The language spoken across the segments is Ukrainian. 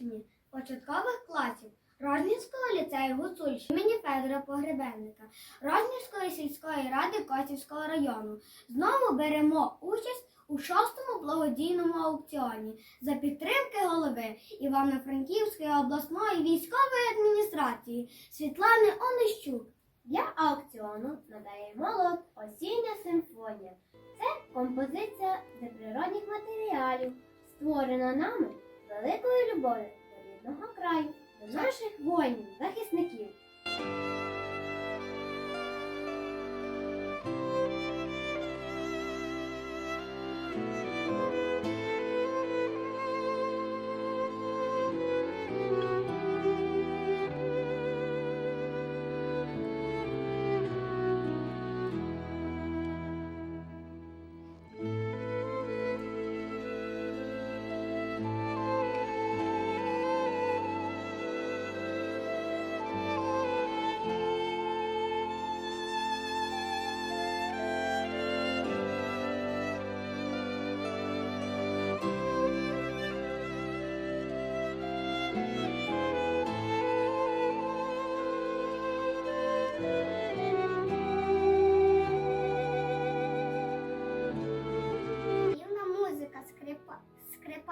Гуцульщині початкових класів Рожнівського ліцею Гуцульщини імені Федора Погребенника, Рожнівської сільської ради Косівського району. Знову беремо участь у шостому благодійному аукціоні за підтримки голови Івано-Франківської обласної військової адміністрації Світлани Онищук. Для аукціону надаємо лот Осіння симфонія. Це композиція з природних матеріалів, створена нами великою любов'ю до рідного краю, до наших воїнів, захисників.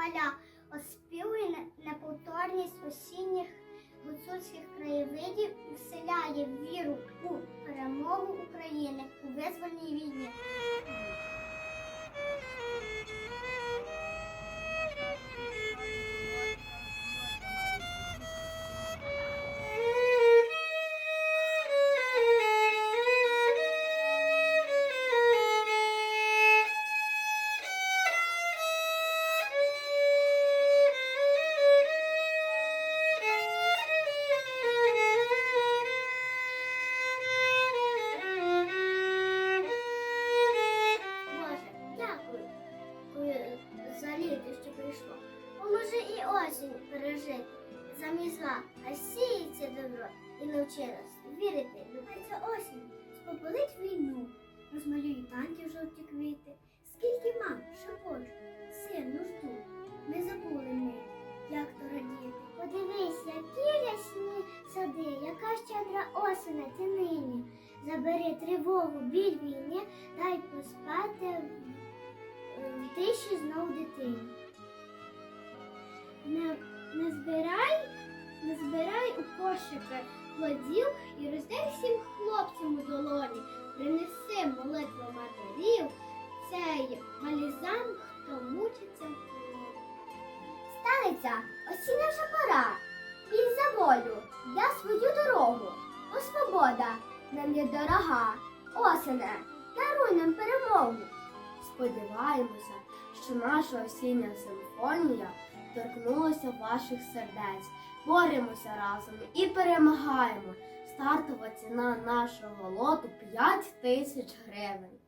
Скрипаля оспівує неповторність осінніх гуцульських краєвидів вселяє віру у перемогу України у визвольній війні. За літо, що прийшло. Поможе і осінь пережити. Замізла, а сіється добро і навчи нас вірити. Любиться осінь, спопалить війну, розмалює танки жовті квіти. Скільки мам шепочуть, син нужду, не забули ми, як то радіти. Подивись, які рясні сади, яка щедра осена ти нині. Забери тривогу, біль війни, дай поспати в, в тиші знов дитині. Не, не збирай, не збирай у кошики плодів і роздай всім хлопцям у долоні. Принеси молитву матерів, цей балізан, хто мучиться в полоні. Станеться осіння вже пора. Біль за волю, для свою дорогу. О, свобода нам є дорога. Осене, даруй нам перемогу. Сподіваємося, що наша осіння симфонія торкнулася ваших сердець. Боремося разом і перемагаємо. Стартова ціна нашого лоту 5 тисяч гривень.